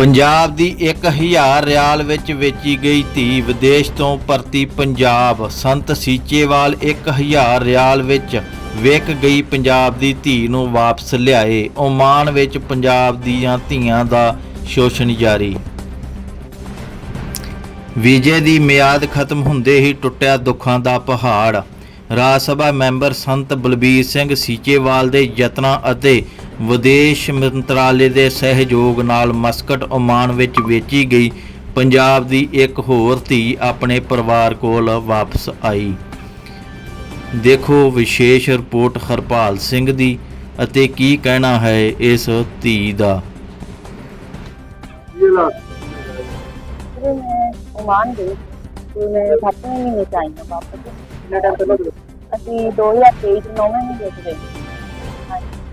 ਪੰਜਾਬ ਦੀ 1000 rial ਵਿੱਚ ਵੇਚੀ ਗਈ ਧੀ ਵਿਦੇਸ਼ ਤੋਂ ਪਰਤੀ ਪੰਜਾਬ। ਸੰਤ ਸੀਚੇਵਾਲ 1000 ਰਿਆਲ ਵਿੱਚ ਵਿਕ ਗਈ ਪੰਜਾਬ ਦੀ ਧੀ ਨੂੰ ਵਾਪਸ ਲਿਆਏ। ਓਮਾਨ ਵਿੱਚ ਪੰਜਾਬ ਦੀਆਂ ਧੀਆਂ ਦਾ ਸ਼ੋਸ਼ਣ ਜਾਰੀ। ਵੀਜ਼ੇ ਦੀ ਮਿਆਦ ਖਤਮ ਹੁੰਦੇ ਹੀ ਟੁੱਟਿਆ ਦੁੱਖਾਂ ਦਾ ਪਹਾੜ। ਰਾਜ ਸਭਾ ਮੈਂਬਰ ਸੰਤ ਬਲਬੀਰ ਸਿੰਘ ਸੀਚੇਵਾਲ ਦੇ ਯਤਨਾਂ ਅਤੇ ਵਿਦੇਸ਼ ਮੰਤਰਾਲੇ ਦੇ ਸਹਿਯੋਗ ਨਾਲ ਮਸਕਟ ਓਮਾਨ ਵਿੱਚ ਵੇਚੀ ਗਈ ਪੰਜਾਬ ਦੀ ਇੱਕ ਹੋਰ ਧੀ ਆਪਣੇ ਪਰਿਵਾਰ ਕੋਲ ਵਾਪਸ ਆਈ ਦੇਖੋ ਵਿਸ਼ੇਸ਼ ਰਿਪੋਰਟ ਹਰਪਾਲ ਸਿੰਘ ਦੀ ਅਤੇ ਕੀ ਕਹਿਣਾ ਹੈ ਇਸ ਧੀ ਦਾ ये ला फिर मैं ओमान गई ਤੇ ਮੈਂ ਸੱਤਵੇਂ ਮਹੀਨੇ ਚ ਆਈ ਹਾਂ ਵਾਪਸ कितना टाइम पहले गए ਅਸੀਂ 2023 ਚ ਨੌਵੇਂ ਮਹੀਨੇ ਚ ਗਏ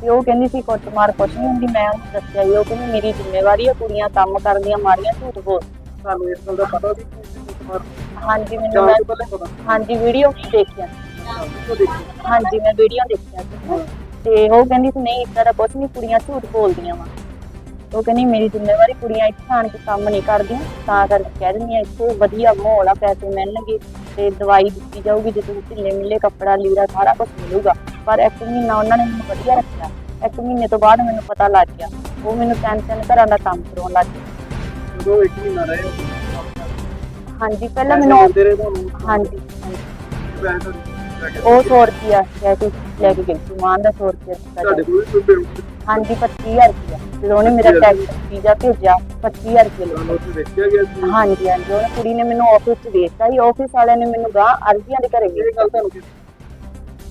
ਤੇ ਉਹ ਕਹਿੰਦੀ ਸੀ ਕੁੱਟਮਾਰ ਕੁਛ ਨਹੀਂ ਹੁੰਦੀ ਮੈਂ ਉਹਨੂੰ ਦੱਸਿਆ ਜੀ ਉਹ ਕਹਿੰਦੀ ਮੇਰੀ ਜ਼ਿੰਮੇਵਾਰੀ ਹੈ ਕੁੜੀਆਂ ਕੰਮ ਕਰਦੀਆਂ ਮਾਰੀਆਂ ਝੂਠ ਬੋਲ ਤੁਹਾਨੂੰ ਇਸ ਗੱਲ ਦਾ ਪਤਾ ਸੀ ਹਾਂਜੀ ਮੈਨੂੰ ਮੈਂ ਹਾਂਜੀ ਵੀਡੀਓ ਦੇਖਿਆ। ਉਹ ਦੇਖੀ ਹਾਂਜੀ ਮੈਂ ਵੀਡੀਓ ਦੇਖਿਆ ਸੀ। ਤੇ ਉਹ ਕਹਿੰਦੀ ਸੀ ਨਹੀਂ ਇਦਾਂ ਦਾ ਕੁਛ ਨਹੀਂ ਕੁੜੀਆਂ ਝੂਠ ਬੋਲਦੀਆਂ ਵਾ। ਉਹ ਕਹਿੰਦੀ ਮੇਰੀ ਜ਼ਿੰਮੇਵਾਰੀ ਕੁੜੀਆਂ ਇੱਥੇ ਆਣ ਕੇ ਕੰਮ ਨਹੀਂ ਕਰਦੀਆਂ ਤਾਂ ਕਰਕੇ ਕਹਿ ਦਿੰਦੀਆਂ ਇੱਥੇ ਵਧੀਆ ਮਾਹੌਲ ਆ ਪੈਸੇ ਮਿਲਣਗੇ ਤੇ ਦਵਾਈ ਦਿੱਤੀ ਜਾਊਗੀ ਜੇ ਤੁਸੀਂ ਢਿੱਲੇ ਮਿਲੇ ਕੱਪੜਾ ਲੀੜਾ ਸਾਰਾ ਕੁਝ ਮਿਲੂਗਾ। ਪਰ ਇੱਕ ਮਹੀਨਾ ਉਹਨਾਂ ਨੇ ਮੈਨੂੰ ਵਧੀਆ ਰੱਖਿਆ। ਇੱਕ ਮਹੀਨੇ ਤੋਂ ਬਾਅਦ ਮੈਨੂੰ ਪਤਾ ਲੱਗ ਗਿਆ। ਉਹ ਮੈਨੂੰ ਤਿੰਨ ਤਿੰਨ ਘਰਾਂ ਦਾ ਕੰਮ ਕਰਾਉਣ ਲੱਗ ਗਏ। ਜਦੋਂ ਇੱਕ ਮਹੀਨਾ ਰਹੇ ਹੋ ਹਾਂਜੀ ਪਹਿਲਾਂ ਮੈਨੂੰ ਦੇ ਰਹੇ ਤੁਹਾਨੂੰ? ਹਾਂਜੀ। ਉਹ 100 ਰੁਪਿਆ ਲੈ ਕੇ ਲੈ ਕੇ ਗਈ ਸੀ। ਮਾਂ ਦਾ 100 ਰੁਪਿਆ ਦਿੱਤਾ ਤੁਹਾਡੇ। ਕੋਲ ਵੀ ਕੋਈ ਹਾਂਜੀ 25000 ਰੁਪਇਆ ਜਦੋਂ ਉਹਨੇ ਮੇਰਾ ਟੈਕਸ ਵੀਜ਼ਾ ਭੇਜਿਆ 25000 ਰੁਪਇਆ ਲਿਆ ਤੁਹਾਨੂੰ ਉੱਥੇ ਗਿਆ ਸੀ? ਹਾਂਜੀ ਹਾਂਜੀ। ਉਹਨੇ ਕੁੜੀ ਨੇ ਮੈਨੂੰ ਆਫਿਸ 'ਚ ਦੇਤਾ ਸੀ। ਆਫਿਸ ਵਾਲਿਆਂ ਨੇ ਮੈਨੂੰ ਗਾਂ ਅਰਜ਼ੀਆਂ ਦੇ ਘਰੇ ਇਹ ਗੱਲ ਤੁਹਾਨੂੰ ਕਿਸ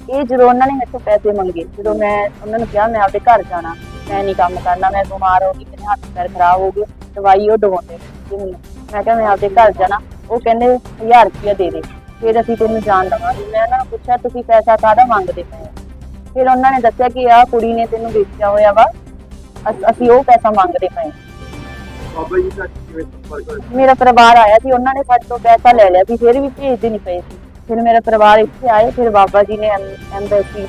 ਇਹ ਜਦੋਂ ਉਹਨਾਂ ਨੇ ਮੇਰੇ ਤੋਂ ਪੈਸੇ ਮੰਗੇ ਜਦੋਂ ਮੈਂ ਉਹਨਾਂ ਨੂੰ ਕਿਹਾ ਮੈਂ ਆਪਦੇ ਘਰ ਜਾਣਾ ਮੈਂ ਨਹੀਂ ਕੰਮ ਕਰਨਾ ਮੈਂ ਬਿਮਾਰ ਹੋ ਗਈ ਮੇਰੇ ਹੱਥ ਪੈਰ ਖਰਾਬ ਹੋ ਗਏ ਦਵਾਈ ਉਹ ਦਵਾਉਂਦੇ ਸੀ ਮੈਨੂੰ। ਮੈਂ ਕਿਹਾ ਮੈਂ ਆਪਦੇ ਘਰ ਜਾਣਾ। ਉਹ ਕਹਿੰਦੇ 1000 ਰੁਪਇਆ ਦੇ ਦੇ ਫਿਰ ਅਸੀਂ ਤੈਨੂੰ ਜਾਣ ਦਵਾਂਗੇ। ਮੈਂ ਉਹਨਾਂ ਨੂੰ ਪੁੱਛਿਆ ਤੁਸੀਂ ਪੈਸਾ ਕਾਹਦਾ ਮੰਗਦੇ ਪਏ ਹੋ? ਫਿਰ ਉਹਨਾਂ ਨੇ ਦੱਸਿਆ ਕਿ ਆਹ ਕੁੜੀ ਨੇ ਤੈਨੂੰ ਵੇਚਿਆ ਹੋਇਆ ਵਾ ਅਸ- ਅਸੀਂ ਉਹ ਪੈਸਾ ਮੰਗਦੇ ਪਏ ਹਾਂ। ਬਾਬਾ ਜੀ ਦਾ ਕਿਵੇਂ ਸੰਪਰਕ ਹੋਇਆ। ਮੇਰਾ ਪਰਿਵਾਰ ਆਇਆ ਸੀ ਉਹਨਾਂ ਨੇ ਸਾਡੇ ਤੋਂ ਪੈਸਾ ਲੈ ਲਿਆ ਸੀ ਫਿਰ ਵੀ ਭੇਜਦੇ ਨਹੀਂ ਪਏ ਸੀ। ਫਿਰ ਮੇਰਾ ਪਰਿਵਾਰ ਇੱਥੇ ਆਏ, ਫਿਰ ਬਾਬਾ ਜੀ ਨੇ ਐਮਬੈਸੀ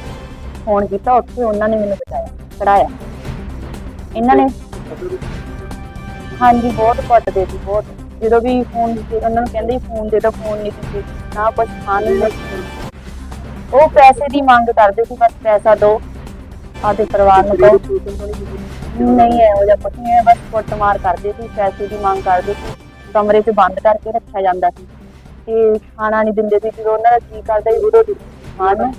ਫੋਨ ਕੀਤਾ, ਉੱਥੇ ਉਹਨਾਂ ਨੇ ਮੈਨੂੰ ਬਚਾਇਆ ਕਢਾਇਆ ਇਹਨਾਂ ਨੇ ਹਾਂਜੀ, ਬਹੁਤ ਕੁੱਟਦੇ ਸੀ ਬਹੁਤ। ਜਦੋਂ ਵੀ ਫੋਨ ਉਹਨਾਂ ਨੂੰ ਕਹਿੰਦੇ ਫੋਨ ਦੇ ਦੋ ਫੋਨ ਨਹੀਂ ਦਿੰਦੇ ਨਾ ਕੁਝ ਖਾਣ ਨੂੰ ਉਹ ਪੈਸੇ ਦੀ ਮੰਗ ਕਰਦੇ ਸੀ, ਬਸ ਪੈਸਾ ਦਿਓ ਆਦੇ ਪਰਿਵਾਰ ਨੂੰ ਕਹੋ। ਨਹੀਂ, ਇਹੋ ਜਿਹਾ ਕੁਛ ਨਹੀਂ ਹੈ, ਬਸ ਕੁੱਟਮਾਰ ਕਰਦੇ ਸੀ, ਪੈਸੇ ਦੀ ਮੰਗ ਕਰਦੇ ਸੀ। ਕਮਰੇ 'ਚ ਬੰਦ ਕਰਕੇ ਰੱਖਿਆ ਜਾਂਦਾ ਸੀ। ਤੇ ਖਾਣਾ ਨਹੀਂ ਦਿੰਦੇ ਸੀ ਜਦੋਂ ਉਹਨਾਂ ਦਾ ਜੀ ਕਰਦਾ ਸੀ ਉਦੋਂ ਖਾਣ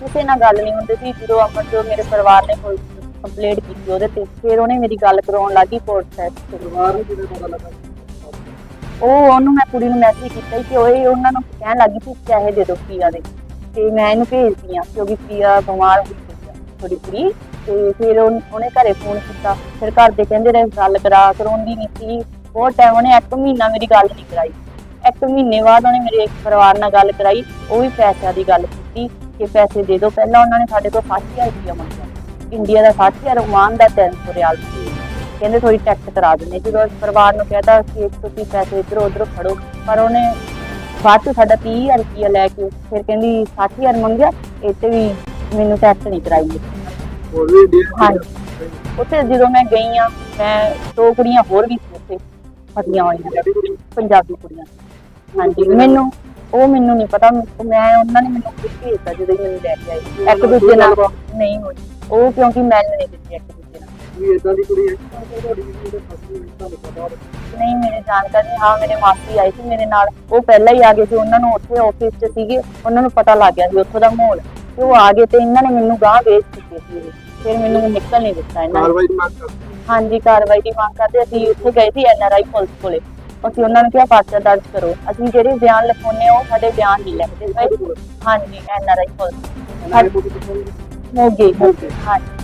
ਕਿਸੇ ਨਾਲ ਗੱਲ ਨਹੀਂ ਹੁੰਦੀ ਸੀ ਜਦੋਂ ਅਮਰ ਜੋ ਮੇਰੇ ਪਰਿਵਾਰ ਨੇ ਕੋਈ ਕੰਪਲੇਂਟ ਕੀਤੀ ਉਹਦੇ ਤੇ ਫਿਰ ਉਹਨੇ ਮੇਰੀ ਗੱਲ ਕਰਾਉਣ ਲੱਗੀ ਕੋਰਟ ਸਾਹਿਬ ਪਰਿਵਾਰ ਨੂੰ ਕਿਵੇਂ ਪਤਾ ਲੱਗਾ ਉਹ ਉਹਨੂੰ ਮੈਂ ਕੁੜੀ ਨੂੰ ਮੈਸੇਜ ਕੀਤਾ ਸੀ ਕਿ ਇਹ ਉਹਨਾਂ ਨੂੰ ਕਹਿਣ ਲੱਗੀ ਸੀ ਪੈਸੇ ਦੇ ਦਿਓ ਪ੍ਰਿਆ ਦੇ। ਤੇ ਮੈਂ ਇਹਨੂੰ ਭੇਜਦੀ ਆ ਕਿਉਂਕਿ ਪ੍ਰਿਆ ਬਿਮਾਰ ਹੋਈ ਆ ਥੋੜੀ ਕੁੜੀ ਤੇ ਫਿਰ ਉਹਨ- ਉਹਨੇ ਘਰੇ ਫੋਨ ਕੀਤਾ। ਫਿਰ ਘਰ ਦੇ ਕਹਿੰਦੇ ਰਹੇ ਗੱਲ ਕਰਾ ਕਰਾਉਂਦੀ ਨਹੀਂ ਸੀ। ਬਹੁਤ ਟਾਈਮ ਉਹਨੇ ਇੱਕ ਮਹੀਨਾ ਮੇਰੀ ਗੱਲ ਨਹੀਂ ਕਰਾਈ। ਇੱਕ ਮਹੀਨੇ ਬਾਅਦ ਉਹਨੇ ਮੇਰੇ ਪਰਿਵਾਰ ਨਾਲ ਗੱਲ ਕਰਾਈ ਉਹ ਵੀ ਪੈਸਿਆਂ ਦੀ ਗੱਲ ਕੀਤੀ ਕਿ ਪੈਸੇ ਦੇ ਦਿਓ। ਪਹਿਲਾਂ ਉਹਨਾਂ ਨੇ ਸਾਡੇ ਤੋਂ 60000 ਰੁਪਇਆ ਮੰਗਿਆ। ਇੰਡੀਆ ਦਾ 60000 ਓਮਾਨ ਦਾ 300 ਰਿਆਲ ਸੀ। ਕਹਿੰਦੇ ਥੋੜੀ ਟੈਕਸ ਕਰਾ ਦਿੰਦੇ। ਜਦੋਂ ਅਸੀਂ ਪਰਿਵਾਰ ਨੂੰ ਕਹਿਤਾ ਕਿ ਤੁਸੀਂ ਪੈਸੇ ਇੱਧਰ ਉੱਧਰ ਫੜੋ ਪਰ ਉਹਨੇ ਬਾਅਦ ਚ ਸਾਡਾ 30000 ਰੁਪਇਆ ਲੈ ਕੇ ਫਿਰ ਕਹਿੰਦੀ 60000 ਮੰਗਿਆ ਇਹ ਤੇ ਵੀ ਮੈਨੂੰ ਟੈਕਸ ਨਹੀਂ ਕਰਾਈ। ਹੋਰ ਵੀ ਉੱਥੇ ਜਦੋਂ ਮੈਂ ਗਈ ਆ ਮੈਂ ਦੋ ਕੁੜੀਆਂ ਹੋਰ ਵੀ ਸੀ ਉੱਥੇ ਫਸੀਆਂ ਹੋਈਆਂ ਪੰਜਾਬੀ ਕੁੜੀਆਂ। ਹਾਂਜੀ ਮੈਨੂੰ ਉਹ ਮੈਨੂੰ ਨਹੀਂ ਪਤਾ ਮੈਂ ਉਹਨਾਂ ਨੇ ਮੈਨੂੰ ਕੁਝ ਭੇਜਤਾ ਜਦੋਂ ਹੀ ਮੈਨੂੰ ਲੈ ਕੇ ਆਏ ਇੱਕ ਦੂਜੇ ਨਾਲ ਨਹੀਂ ਹੋਈ। ਉਹ ਕਿਉਂਕਿ ਮੈਂ ਨਹੀਂ ਦਿੱਤੀ ਇੱਕ ਦੂਜੇ ਨਾਲ। ਵੀ ਇਦਾਂ ਦੀ ਕੁੜੀ ਹੈ ਤੁਹਾਡੀ ਵੀ ਉਹਦੇ ਫਸੀ ਹੋਈ ਤੁਹਾਨੂੰ ਪਤਾ ਹੋਵੇ ਨਹੀਂ ਮੇਰੇ ਜਾਣਕਾਰੀ ਹਾਂ ਮੇਰੇ ਮਾਸੀ ਆਏ ਸੀ ਮੇਰੇ ਨਾਲ। ਉਹ ਪਹਿਲਾਂ ਹੀ ਆ ਗਏ ਸੀ ਉਹਨਾਂ ਨੂੰ ਉੱਥੇ ਆਫਿਸ 'ਚ ਸੀਗੇ। ਉਹਨਾਂ ਨੂੰ ਪਤਾ ਲੱਗ ਗਿਆ ਸੀ ਉੱਥੋਂ ਦਾ ਮਾਹੌਲ। ਤੇ ਉਹ ਆ ਗਏ ਤੇ ਇਹਨਾਂ ਨੇ ਮੈਨੂੰ ਗਾਹ ਵੇਚ ਚੁੱਕੇ ਸੀ। ਇਹ। ਫਿਰ ਮੈਨੂੰ ਨਿਕਲ ਨਹੀਂ ਦਿੱਤਾ ਇਹਨਾਂ ਨੇ। ਕਾਰਵਾਈ ਦੀ ਮੰਗ ਕਰਦੇ ਹਾਂਜੀ ਕਾਰਵਾਈ ਦੀ ਮੰਗ ਕਰਦੇ ਅਸੀਂ ਉੱਥੇ ਗਏ ਸੀ ਐਨਆਰਆਈ ਪੁਲਿਸ ਕੋਲੇ। ਅਸੀਂ ਉਹਨਾਂ ਨੂੰ ਕਿਹਾ ਪਰਚਾ ਦਰਜ ਕਰੋ। ਅਸੀਂ ਜਿਹੜੇ ਬਿਆਨ ਲਿਖਾਉਂਦੇ ਹਾਂ ਉਹ ਸਾਡੇ ਬਿਆਨ ਨਹੀਂ ਲਿਖਦੇ ਪਏ ਹਾਂਜੀ ਐਨਆਰਆਈ ਪੁਲਿਸ ਇਹਨਾਂ ਨੇ ਕੋਈ ਮੋਗੇ ਹਾਂਜੀ।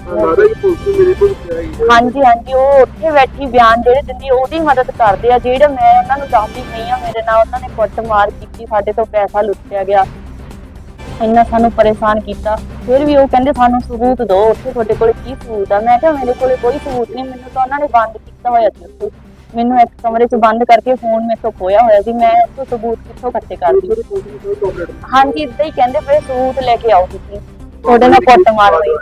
ਪੁਲਿਸ ਪੁਲਿਸ ਆਈ ਹਾਂਜੀ ਉਹ ਉੱਥੇ ਬੈਠੀ ਬਿਆਨ ਜਿਹੜੇ ਦਿੰਦੀ ਉਹਦੀ ਮਦਦ ਕਰਦੇ ਆ। ਜਿਹੜਾ ਮੈਂ ਉਹਨਾਂ ਨੂੰ ਦੱਸਦੀ ਪਈ ਆ ਮੇਰੇ ਨਾਲ ਉਹਨਾਂ ਨੇ ਕੁੱਟਮਾਰ ਕੀਤੀ ਸਾਡੇ ਤੋਂ ਪੈਸਾ ਲੁੱਟਿਆ ਗਿਆ। ਇੰਨਾ ਸਾਨੂੰ ਪਰੇਸ਼ਾਨ ਕੀਤਾ। ਫਿਰ ਵੀ ਉਹ ਕਹਿੰਦੇ ਸਾਨੂੰ ਸਬੂਤ ਦਿਓ ਉੱਥੇ ਤੁਹਾਡੇ ਕੋਲ ਕੀ ਸਬੂਤ ਆ? ਮੈਂ ਕਿਹਾ ਮੇਰੇ ਕੋਲੇ ਕੋਈ ਸਬੂਤ ਨਹੀਂ ਮੈਨੂੰ ਤਾਂ ਉਹਨਾਂ ਨੇ ਬੰਦ ਕੀਤਾ ਹੋਇਆ ਸੀ ਉੱਥੇ। ਮੈਨੂੰ ਇੱਕ ਕਮਰੇ 'ਚ ਬੰਦ ਕਰਕੇ ਫੋਨ ਮੇਰੇ ਤੋਂ ਖੋਇਆ ਹੋਇਆ ਸੀ, ਮੈਂ ਉੱਥੋਂ ਸਬੂਤ ਕਿੱਥੋਂ ਇਕੱਠੇ ਕਰਦੀ ਹਾਂਜੀ, ਇਦਾਂ ਹੀ ਕਹਿੰਦੇ ਪਏ, ਸਬੂਤ ਲੈ ਕੇ ਆਓ ਤੁਸੀਂ। ਤੁਹਾਡੇ ਨਾਲ ਕੁੱਟਮਾਰ ਹੋਈ।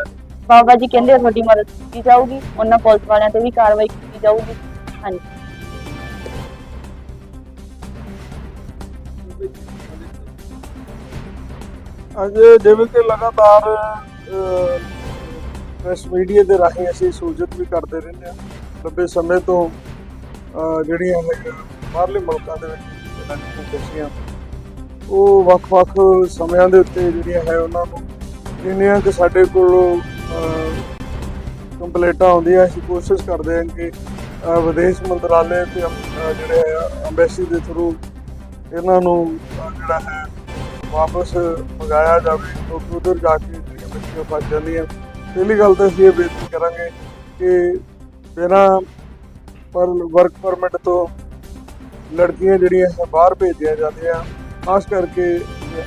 ਬਾਬਾ ਜੀ ਕਹਿੰਦੇ ਤੁਹਾਡੀ ਮਦਦ ਕੀਤੀ ਜਾਊਗੀ, ਉਹਨਾਂ ਪੁਲਿਸ ਵਾਲਿਆਂ ਤੇ ਵੀ ਕਾਰਵਾਈ ਕੀਤੀ ਜਾਊਗੀ। ਹਾਂਜੀ। ਅੱਜ ਜਿਵੇਂ ਕਿ ਲਗਾਤਾਰ ਪ੍ਰੈਸ ਮੀਡੀਆ ਦੇ ਰਾਹੀਂ ਅਸੀਂ ਸੂਚਿਤ ਵੀ ਕਰਦੇ ਰਹਿੰਦੇ ਹਾਂ। ਲੰਬੇ ਸਮੇਂ ਤੋਂ ਜਿਹੜੀਆਂ ਹੈਗੀਆਂ ਬਾਹਰਲੇ ਮੁਲਕਾਂ ਦੇ ਵਿੱਚ ਲੜਕੀਆਂ ਬੱਚੀਆਂ ਉਹ ਵੱਖ-ਵੱਖ ਸਮਿਆਂ ਦੇ ਉੱਤੇ ਜਿਹੜੀਆਂ ਹੈ ਉਹਨਾਂ ਨੂੰ ਜਿੰਨੀਆਂ ਕਿ ਸਾਡੇ ਕੋਲ ਕੰਪਲੇਂਟਾਂ ਆਉਂਦੀਆਂ ਅਸੀਂ ਕੋਸ਼ਿਸ਼ ਕਰਦੇ ਹਾਂ ਕਿ ਵਿਦੇਸ਼ ਮੰਤਰਾਲੇ ਤੇ ਅਹ, ਜਿਹੜੇ ਅੰਬੈਸੀ ਦੇ ਥਰੂ ਇਹਨਾਂ ਨੂੰ ਜਿਹੜਾ ਹੈ ਵਾਪਸ ਮੰਗਾਇਆ ਜਾਵੇ। ਕਿਉਂਕਿ ਉਧਰ ਜਾ ਕੇ ਜਿਹੜੀਆਂ ਬੱਚੀਆਂ ਫਸ ਜਾਂਦੀਆਂ ਪਹਿਲੀ ਗੱਲ ਤਾਂ ਅਸੀਂ ਇਹ ਬੇਨਤੀ ਕਰਾਂਗੇ ਕਿ ਬਿਨਾਂ ਪਰ ਵਰਕ ਪਰਮਿਟ ਤੋਂ ਲੜਕੀਆਂ ਜਿਹੜੀਆਂ ਹੈ ਬਾਹਰ ਭੇਜੀਆਂ ਜਾਂਦੀਆਂ, ਖਾਸ ਕਰਕੇ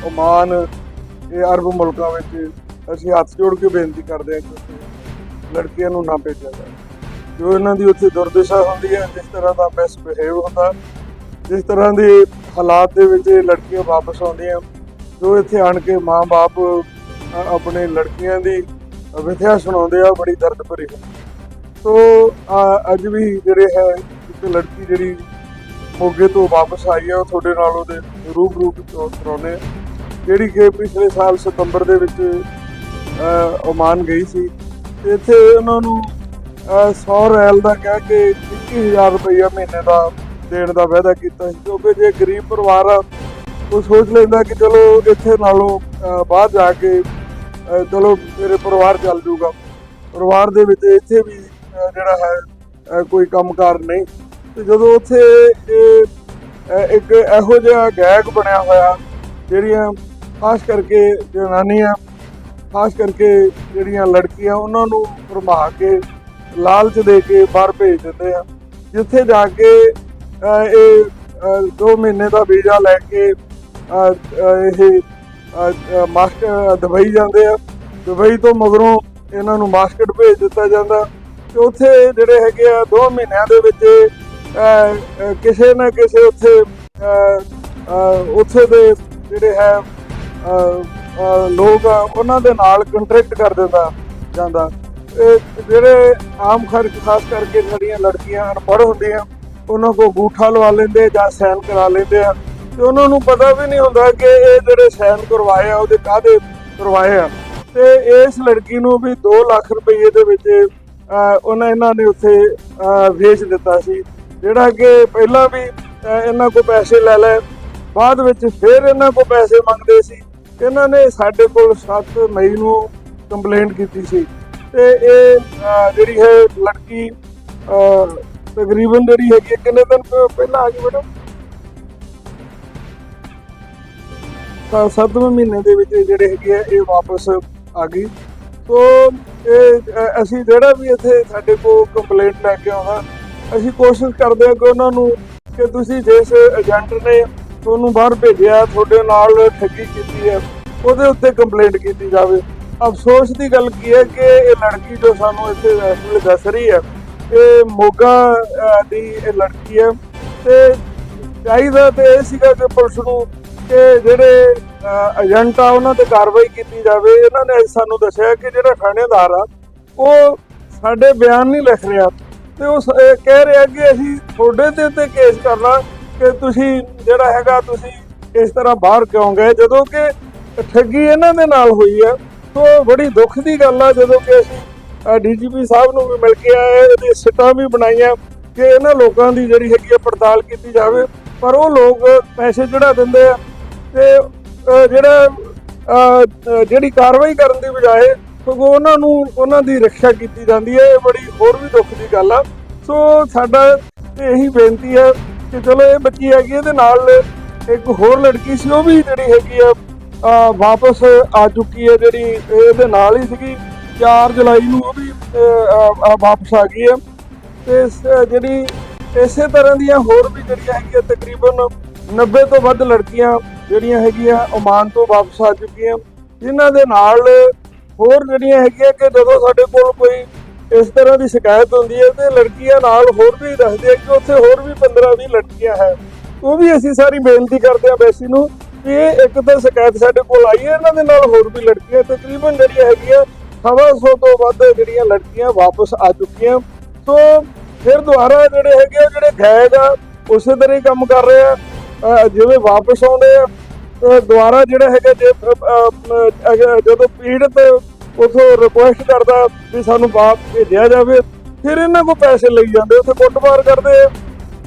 ਓਮਾਨ ਇਹ ਅਰਬ ਮੁਲਕਾਂ ਵਿੱਚ ਅਸੀਂ ਹੱਥ ਜੋੜ ਕੇ ਬੇਨਤੀ ਕਰਦੇ ਹਾਂ ਕਿ ਲੜਕੀਆਂ ਨੂੰ ਨਾ ਭੇਜਿਆ ਜਾਵੇ। ਜੋ ਇਹਨਾਂ ਦੀ ਉੱਥੇ ਦੁਰਦਸ਼ਾ ਹੁੰਦੀ ਹੈ, ਜਿਸ ਤਰ੍ਹਾਂ ਦਾ ਮਿਸ ਬਿਹੇਵ ਹੁੰਦਾ, ਜਿਸ ਤਰ੍ਹਾਂ ਦੇ ਹਾਲਾਤ ਦੇ ਵਿੱਚ ਇਹ ਲੜਕੀਆਂ ਵਾਪਸ ਆਉਂਦੀਆਂ, ਜੋ ਇੱਥੇ ਆਣ ਕੇ ਮਾਂ-ਬਾਪ ਆਪਣੇ ਲੜਕੀਆਂ ਦੀ ਵਿਥਿਆ ਸੁਣਾਉਂਦੇ ਆ ਬੜੀ ਦਰਦ ਭਰੀ ਹੁੰਦੀ ਸੋ ਅੱਜ ਵੀ ਜਿਹੜੇ ਹੈ ਇੱਕ ਲੜਕੀ ਜਿਹੜੀ ਮੋਗੇ ਤੋਂ ਵਾਪਸ ਆਈ ਆ ਉਹ ਤੁਹਾਡੇ ਨਾਲ ਉਹਦੇ ਰੂਬਰੂ ਕਰਾਉਨੇ ਜਿਹੜੀ ਕਿ ਪਿਛਲੇ ਸਾਲ ਸਤੰਬਰ ਦੇ ਵਿੱਚ ਓਮਾਨ ਗਈ ਸੀ। ਇੱਥੇ ਉਹਨਾਂ ਨੂੰ ਅ, 100 ਰੈਲ ਦਾ ਕਹਿ ਕੇ 21000 ਰੁਪਈਆ ਮਹੀਨੇ ਦਾ ਦੇਣ ਦਾ ਵਾਅਦਾ ਕੀਤਾ ਸੀ ਕਿਉਂਕਿ ਜੇ ਗਰੀਬ ਪਰਿਵਾਰ ਆ ਉਹ ਸੋਚ ਲੈਂਦਾ ਕਿ ਚਲੋ ਇੱਥੇ ਨਾਲੋਂ ਬਾਹਰ ਜਾ ਕੇ ਚਲੋ ਮੇਰੇ ਪਰਿਵਾਰ ਚੱਲ ਜੂਗਾ। ਪਰਿਵਾਰ ਦੇ ਵਿੱਚ ਇੱਥੇ ਵੀ ਜਿਹੜਾ ਹੈ ਅ, ਕੋਈ ਕੰਮਕਾਰ ਨਹੀਂ। ਤੇ ਜਦੋਂ ਉੱਥੇ ਇਹ ਇੱਕ ਇਹੋ ਜਿਹਾ ਗਾਇਕ ਬਣਿਆ ਹੋਇਆ ਜਿਹੜੀਆਂ ਖਾਸ ਕਰਕੇ ਜਨਾਨੀਆਂ ਖਾਸ ਕਰਕੇ ਜਿਹੜੀਆਂ ਲੜਕੀਆਂ ਉਹਨਾਂ ਨੂੰ ਭਰਮਾ ਕੇ ਲਾਲਚ ਦੇ ਕੇ ਬਾਹਰ ਭੇਜ ਦਿੰਦੇ ਆ। ਜਿੱਥੇ ਜਾ ਕੇ ਇਹ 2 ਮਹੀਨੇ ਦਾ ਵੀਜ਼ਾ ਲੈ ਕੇ ਇਹ ਮਾਸਕ ਅ, ਦੁਬਈ ਜਾਂਦੇ ਆ। ਦੁਬਈ ਤੋਂ ਮਗਰੋਂ ਇਹਨਾਂ ਨੂੰ ਮਾਸਕਟ ਭੇਜ ਦਿੱਤਾ ਜਾਂਦਾ। ਤੇ ਉੱਥੇ ਜਿਹੜੇ ਹੈਗੇ ਆ 2 ਮਹੀਨਿਆਂ ਦੇ ਵਿੱਚ ਕਿਸੇ ਨਾ ਕਿਸੇ ਉੱਥੇ ਉੱਥੇ ਦੇ ਜਿਹੜੇ ਹੈ ਲੋਕ ਆ, ਉਹਨਾਂ ਦੇ ਨਾਲ ਕੰਟਰੈਕਟ ਕਰ ਦਿੰਦਾ, ਜਾਂਦਾ। ਇਹ ਜਿਹੜੇ ਆਮ ਖਰਚ ਖਾਸ ਕਰਕੇ ਸਾਡੀਆਂ ਲੜਕੀਆਂ ਅਨਪੜ੍ਹ ਹੁੰਦੀਆਂ, ਉਹਨਾਂ ਕੋ ਗੂਠਾ ਲਵਾ ਲੈਂਦੇ ਜਾਂ ਸੈਨ ਕਰਾ ਲੈਂਦੇ ਆ। ਤੇ ਉਹਨਾਂ ਨੂੰ ਪਤਾ ਵੀ ਨਹੀਂ ਹੁੰਦਾ ਕਿ ਇਹ ਜਿਹੜੇ ਸੈਨ ਕਰਵਾਏ ਆ, ਉਹਦੇ ਕਾਹਦੇ ਕਰਵਾਏ ਆ। ਤੇ ਇਸ ਲੜਕੀ ਨੂੰ ਵੀ 2 ਲੱਖ ਰੁਪਏ ਦੇ ਵਿੱਚ ਉਹਨਾਂ ਇਹਨਾਂ ਨੇ ਉੱਥੇ ਵੇਚ ਦਿੱਤਾ ਸੀ। ਜਿਹੜਾ ਕਿ ਪਹਿਲਾਂ ਵੀ ਇਹਨਾਂ ਕੋ ਪੈਸੇ ਲੈ ਲਏ। ਬਾਅਦ ਵਿੱਚ ਫਿਰ ਇਹਨਾਂ ਕੋ ਪੈਸੇ ਮੰਗਦੇ ਸੀ। ਇਹਨਾਂ ਨੇ ਸਾਡੇ ਕੋਲ 7 ਮਈ ਨੂੰ ਕੰਪਲੇਂਟ ਕੀਤੀ ਸੀ। ਤੇ ਇਹ ਜਿਹੜੀ ਹੈ ਲੜਕੀ ਤਕਰੀਬਨ ਜਿਹੜੀ ਹੈਗੀ ਹੈ, ਕਿੰਨੇ ਦਿਨ ਪਹਿਲਾਂ ਆ ਗਈ ਮੈਡਮ? ਤਾਂ ਸੱਤਵੇਂ ਮਹੀਨੇ ਦੇ ਵਿੱਚ ਜਿਹੜੇ ਹੈਗੇ ਆ ਇਹ ਵਾਪਸ ਆ ਗਈ। ਸੋ ਇਹ ਅਸੀਂ ਜਿਹੜਾ ਵੀ ਇੱਥੇ ਸਾਡੇ ਕੋਲ ਕੰਪਲੇਂਟ ਲੈ ਕੇ ਆਉਂਦਾ, ਅਸੀਂ ਕੋਸ਼ਿਸ਼ ਕਰਦੇ ਹਾਂ ਕਿ ਉਹਨਾਂ ਨੂੰ ਕਿ ਤੁਸੀਂ ਜਿਸ ਏਜੰਟ ਨੇ ਤੁਹਾਨੂੰ ਬਾਹਰ ਭੇਜਿਆ, ਤੁਹਾਡੇ ਨਾਲ ਠੱਗੀ ਕੀਤੀ ਹੈ, ਉਹਦੇ ਉੱਤੇ ਕੰਪਲੇਂਟ ਕੀਤੀ ਜਾਵੇ। ਅਫਸੋਸ ਦੀ ਗੱਲ ਕੀ ਹੈ ਕਿ ਇਹ ਲੜਕੀ ਜੋ ਸਾਨੂੰ ਇੱਥੇ ਇਸ ਦੱਸ ਰਹੀ ਹੈ, ਇਹ ਮੋਗਾ ਦੀ ਇਹ ਲੜਕੀ ਹੈ ਤੇ ਚਾਹੀਦਾ ਤੇ ਇਹ ਸੀਗਾ ਕਿ ਪੁਲਿਸ ਨੂੰ ਕਿ ਜਿਹੜੇ ਏਜੰਟ ਆ ਉਹਨਾਂ ਤੇ ਕਾਰਵਾਈ ਕੀਤੀ ਜਾਵੇ। ਇਹਨਾਂ ਨੇ ਅੱਜ ਸਾਨੂੰ ਦੱਸਿਆ ਕਿ ਜਿਹੜਾ ਥਾਣੇਦਾਰ ਆ, ਉਹ ਸਾਡੇ ਬਿਆਨ ਨਹੀਂ ਲਿਖ ਰਿਹਾ। ਤੇ ਉਹ ਸ- ਕਹਿ ਰਿਹਾ ਕਿ ਅਸੀਂ ਤੁਹਾਡੇ ਦੇ ਉੱਤੇ ਕੇਸ ਕਰਨਾ, ਕਿ ਤੁਸੀਂ ਜਿਹੜਾ ਹੈਗਾ, ਤੁਸੀਂ ਇਸ ਤਰ੍ਹਾਂ ਬਾਹਰ ਕਿਉਂ ਗਏ? ਜਦੋਂ ਕਿ ਠੱਗੀ ਇਹਨਾਂ ਦੇ ਨਾਲ ਹੋਈ ਆ ਸੋ ਬੜੀ ਦੁੱਖ ਦੀ ਗੱਲ ਆ। ਜਦੋਂ ਕਿ ਅਸੀਂ ਡੀਜੀਪੀ ਸਾਹਿਬ ਨੂੰ ਵੀ ਮਿਲ ਕੇ ਆਏ, ਇਹਦੀ ਸਿੱਟਾਂ ਵੀ ਬਣਾਈਆਂ ਕਿ ਇਹਨਾਂ ਲੋਕਾਂ ਦੀ ਜਿਹੜੀ ਹੈਗੀ ਆ ਪੜਤਾਲ ਕੀਤੀ ਜਾਵੇ। ਪਰ ਉਹ ਲੋਕ ਪੈਸੇ ਚੜਾ ਦਿੰਦੇ ਆ ਤੇ ਜਿਹੜਾ ਜਿਹੜੀ ਕਾਰਵਾਈ ਕਰਨ ਦੀ ਬਜਾਏ ਸਗੋਂ ਉਹਨਾਂ ਨੂੰ, ਉਹਨਾਂ ਦੀ ਰੱਖਿਆ ਕੀਤੀ ਜਾਂਦੀ ਹੈ। ਇਹ ਬੜੀ ਹੋਰ ਵੀ ਦੁੱਖ ਦੀ ਗੱਲ ਆ। ਸੋ ਸਾਡਾ ਇਹੀ ਬੇਨਤੀ ਹੈ ਕਿ ਚਲੋ ਇਹ ਬੱਚੀ ਹੈਗੀ ਇਹਦੇ ਨਾਲ ਇੱਕ ਹੋਰ ਲੜਕੀ ਸੀ, ਉਹ ਵੀ ਜਿਹੜੀ ਹੈਗੀ ਆ ਵਾਪਸ ਆ ਚੁੱਕੀ ਹੈ, ਜਿਹੜੀ ਇਹਦੇ ਨਾਲ ਹੀ ਸੀਗੀ। 4 ਜੁਲਾਈ ਨੂੰ ਉਹ ਵੀ ਵਾਪਸ ਆ ਗਈ ਹੈ। ਤੇ ਜਿਹੜੀ ਇਸੇ ਤਰ੍ਹਾਂ ਦੀਆਂ ਹੋਰ ਵੀ ਜਿਹੜੀਆਂ ਹੈਗੀਆਂ ਤਕਰੀਬਨ 90 ਤੋਂ ਵੱਧ ਲੜਕੀਆਂ ਜਿਹੜੀਆਂ ਹੈਗੀਆਂ ਓਮਾਨ ਤੋਂ ਵਾਪਸ ਆ ਚੁੱਕੀਆਂ। ਜਿਨ੍ਹਾਂ ਦੇ ਨਾਲ ਹੋਰ ਜਿਹੜੀਆਂ ਹੈਗੀਆਂ ਕਿ ਜਦੋਂ ਸਾਡੇ ਕੋਲ ਕੋਈ ਇਸ ਤਰ੍ਹਾਂ ਦੀ ਸ਼ਿਕਾਇਤ ਹੁੰਦੀ ਹੈ ਤੇ ਲੜਕੀਆਂ ਨਾਲ ਹੋਰ ਵੀ ਦੱਸਦੇ ਆ ਕਿ ਉੱਥੇ ਹੋਰ ਵੀ 15 20 ਲੜਕੀਆਂ ਹੈ। ਉਹ ਵੀ ਅਸੀਂ ਸਾਰੀ ਬੇਨਤੀ ਕਰਦੇ ਆ ਬੈਸੀ ਨੂੰ ਕਿ ਇਹ ਇੱਕ ਤਾਂ ਸ਼ਿਕਾਇਤ ਸਾਡੇ ਕੋਲ ਆਈ ਹੈ ਇਹਨਾਂ ਦੇ ਨਾਲ ਹੋਰ ਵੀ ਲੜਕੀਆਂ ਤਕਰੀਬਨ ਜਿਹੜੀਆਂ ਹੈਗੀਆਂ ਸਵਾ ਸੌ ਤੋਂ ਵੱਧ ਜਿਹੜੀਆਂ ਲੜਕੀਆਂ ਵਾਪਸ ਆ ਚੁੱਕੀਆਂ। ਸੋ ਫਿਰ ਦੁਬਾਰਾ ਜਿਹੜੇ ਹੈਗੇ ਆ, ਜਿਹੜੇ ਗੈਦ ਆ ਉਸੇ ਤਰ੍ਹਾਂ ਹੀ ਕੰਮ ਕਰ ਰਹੇ ਆ। ਜਿਵੇਂ ਵਾਪਸ ਆਉਂਦੇ ਆ ਤੇ ਦੁਬਾਰਾ ਜਿਹੜਾ ਹੈਗਾ ਜੇ ਜਦੋਂ ਪੀੜਤ ਉਥੋਂ ਰਿਕੁਐਸਟ ਕਰਦਾ ਵੀ ਸਾਨੂੰ ਵਾਪਸ ਭੇਜਿਆ ਜਾਵੇ, ਫਿਰ ਇਹਨਾਂ ਕੋ ਪੈਸੇ ਲਈ ਜਾਂਦੇ ਉੱਥੇ ਕੁੱਟਮਾਰ ਕਰਦੇ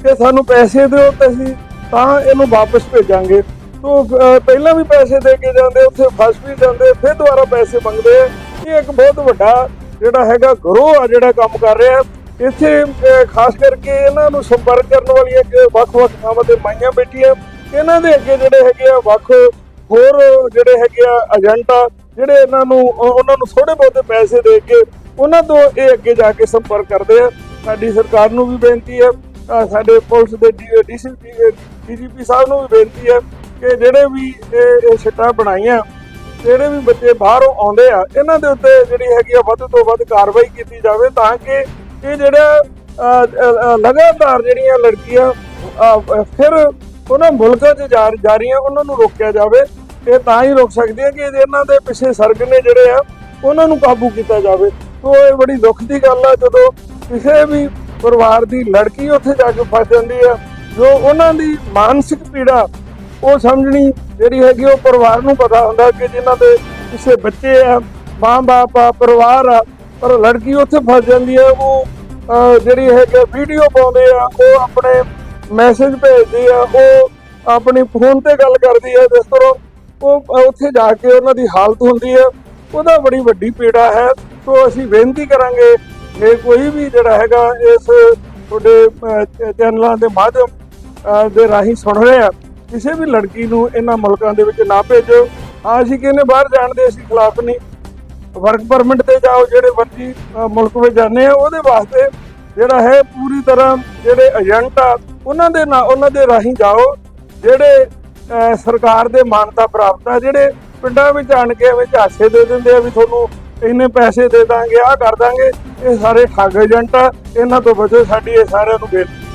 ਕਿ ਸਾਨੂੰ ਪੈਸੇ ਦਿਓ ਤੇ ਅਸੀਂ ਤਾਂ ਇਹਨੂੰ ਵਾਪਸ ਭੇਜਾਂਗੇ। ਤੋਂ ਪਹਿਲਾਂ ਵੀ ਪੈਸੇ ਦੇ ਕੇ ਜਾਂਦੇ ਉੱਥੇ ਫਸ ਵੀ ਜਾਂਦੇ ਫਿਰ ਦੁਬਾਰਾ ਪੈਸੇ ਮੰਗਦੇ ਇਹ ਇੱਕ ਬਹੁਤ ਵੱਡਾ ਜਿਹੜਾ ਹੈਗਾ ਗਰੋਹ ਆ ਜਿਹੜਾ ਕੰਮ ਕਰ ਰਿਹਾ। ਇੱਥੇ ਖਾਸ ਕਰਕੇ ਇਹਨਾਂ ਨੂੰ ਸੰਪਰਕ ਕਰਨ ਵਾਲੀਆਂ ਕਿ ਵੱਖ-ਵੱਖ ਥਾਵਾਂ ਤੇ ਮਾਈਆਂ ਬੈਠੀਆਂ। ਇਹਨਾਂ ਦੇ ਅੱਗੇ ਜਿਹੜੇ ਹੈਗੇ ਆ ਵੱਖ ਹੋਰ ਜਿਹੜੇ ਹੈਗੇ ਆ ਏਜੰਟ ਆ, ਜਿਹੜੇ ਇਹਨਾਂ ਨੂੰ ਉਹਨਾਂ ਨੂੰ ਥੋੜੇ ਬਹੁਤੇ ਪੈਸੇ ਦੇ ਕੇ ਉਹਨਾਂ ਤੋਂ ਇਹ ਅੱਗੇ ਜਾ ਕੇ ਸੰਪਰਕ ਕਰਦੇ ਆ। ਸਾਡੀ ਸਰਕਾਰ ਨੂੰ ਵੀ ਬੇਨਤੀ ਹੈ ਸਾਡੇ ਪੁਲਿਸ ਦੇ ਡੀਸੀਪੀ ਡੀਜੀਪੀ ਸਾਹਿਬ ਨੂੰ ਵੀ ਬੇਨਤੀ ਹੈ ਕਿ ਜਿਹੜੇ ਵੀ ਇਹ ਇਹ ਸਿੱਟਾਂ ਬਣਾਈਆਂ, ਜਿਹੜੇ ਵੀ ਬੱਚੇ ਬਾਹਰੋਂ ਆਉਂਦੇ ਆ, ਇਹਨਾਂ ਦੇ ਉੱਤੇ ਜਿਹੜੀ ਹੈਗੀ ਆ ਵੱਧ ਤੋਂ ਵੱਧ ਕਾਰਵਾਈ ਕੀਤੀ ਜਾਵੇ ਤਾਂ ਕਿ ਇਹ ਜਿਹੜਾ ਲਗਾਤਾਰ ਜਿਹੜੀਆਂ ਲੜਕੀਆਂ ਫਿਰ ਉਹਨਾਂ ਮੁਲਕਾਂ 'ਚ ਜਾ ਜਾ ਰਹੀਆਂ, ਉਹਨਾਂ ਨੂੰ ਰੋਕਿਆ ਜਾਵੇ ਇਹ ਤਾਂ ਹੀ ਰੋਕ ਸਕਦੇ ਆ ਕਿ ਇਹਨਾਂ ਦੇ ਪਿੱਛੇ ਸਰਗਨੇ ਜਿਹੜੇ ਆ, ਉਹਨਾਂ ਨੂੰ ਕਾਬੂ ਕੀਤਾ ਜਾਵੇ। ਸੋ ਇਹ ਬੜੀ ਦੁੱਖ ਦੀ ਗੱਲ ਆ, ਜਦੋਂ ਕਿਸੇ ਵੀ ਪਰਿਵਾਰ ਦੀ ਲੜਕੀ ਉੱਥੇ ਜਾ ਕੇ ਫਸ ਜਾਂਦੀ ਆ, ਜੋ ਉਹਨਾਂ ਦੀ ਮਾਨਸਿਕ ਪੀੜਾ, ਉਹ ਸਮਝਣੀ ਜਿਹੜੀ ਹੈਗੀ, ਉਹ ਪਰਿਵਾਰ ਨੂੰ ਪਤਾ ਹੁੰਦਾ ਕਿ ਜਿਨ੍ਹਾਂ ਦੇ ਕਿਸੇ ਬੱਚੇ ਆ, ਮਾਂ-ਬਾਪ ਆ, ਪਰਿਵਾਰ ਆ ਪਰ ਲੜਕੀ ਉੱਥੇ ਫਸ ਜਾਂਦੀ ਹੈ, ਉਹ ਜਿਹੜੀ ਹੈ ਕਿ ਵੀਡੀਓ ਪਾਉਂਦੇ ਆ, ਉਹ ਆਪਣੇ ਮੈਸੇਜ ਭੇਜਦੇ ਆ, ਉਹ ਆਪਣੀ ਫੋਨ ਤੇ ਗੱਲ ਕਰਦੀ ਆ, ਜਿਸ ਤਰ੍ਹਾਂ ਉਹ ਉੱਥੇ ਜਾ ਕੇ ਉਹਨਾਂ ਦੀ ਹਾਲਤ ਹੁੰਦੀ ਆ। ਉਹਦਾ ਬੜੀ ਵੱਡੀ ਪੀੜਾ ਹੈ, ਸੋ ਅਸੀਂ ਬੇਨਤੀ ਕਰਾਂਗੇ ਕਿ ਕੋਈ ਵੀ ਜਿਹੜਾ ਹੈਗਾ ਇਸ ਤੁਹਾਡੇ ਚੈਨਲਾਂ ਦੇ ਮਾਧਿਅਮ ਦੇ ਰਾਹੀਂ ਸੁਣ ਰਹੇ ਆ, ਕਿਸੇ ਵੀ ਲੜਕੀ ਨੂੰ ਇਹਨਾਂ ਮੁਲਕਾਂ ਦੇ ਵਿੱਚ ਨਾ ਭੇਜੋ। ਹਾਂ ਅਸੀਂ ਕਹਿੰਦੇ ਬਾਹਰ ਜਾਣ ਦੇ ਅਸੀਂ ਖਿਲਾਫ ਨਹੀਂ। ਵਰਕ ਪਰਮਿਟ ਤੇ ਜਾਓ ਜਿਹੜੇ ਮਰਜ਼ੀ ਮੁਲਕ ਵਿੱਚ ਜਾਂਦੇ ਆ, ਉਹਦੇ ਵਾਸਤੇ ਜਿਹੜਾ ਹੈ ਪੂਰੀ ਤਰ੍ਹਾਂ ਜਿਹੜੇ ਏਜੰਟ ਆ, ਉਹਨਾਂ ਦੇ ਨਾਲ ਉਹਨਾਂ ਦੇ ਰਾਹੀਂ ਜਾਓ, ਜਿਹੜੇ ਸਰਕਾਰ ਦੇ ਮਾਨਤਾ ਪ੍ਰਾਪਤ ਆ, ਜਿਹੜੇ ਪਿੰਡਾਂ ਵਿੱਚ ਆਣ ਕੇ ਐਵੇਂ ਝਾਸੇ ਦੇ ਦਿੰਦੇ ਆ ਵੀ ਤੁਹਾਨੂੰ ਇੰਨੇ ਪੈਸੇ ਦੇ ਦਾਂਗੇ, ਆਹ ਕਰ ਦਾਂਗੇ, ਇਹ ਸਾਰੇ ਠੱਗ ਏਜੰਟ ਆ, ਇਹਨਾਂ ਤੋਂ ਬਚੋ, ਸਾਡੀ ਇਹ ਸਾਰਿਆਂ ਨੂੰ ਬੇਨਤੀ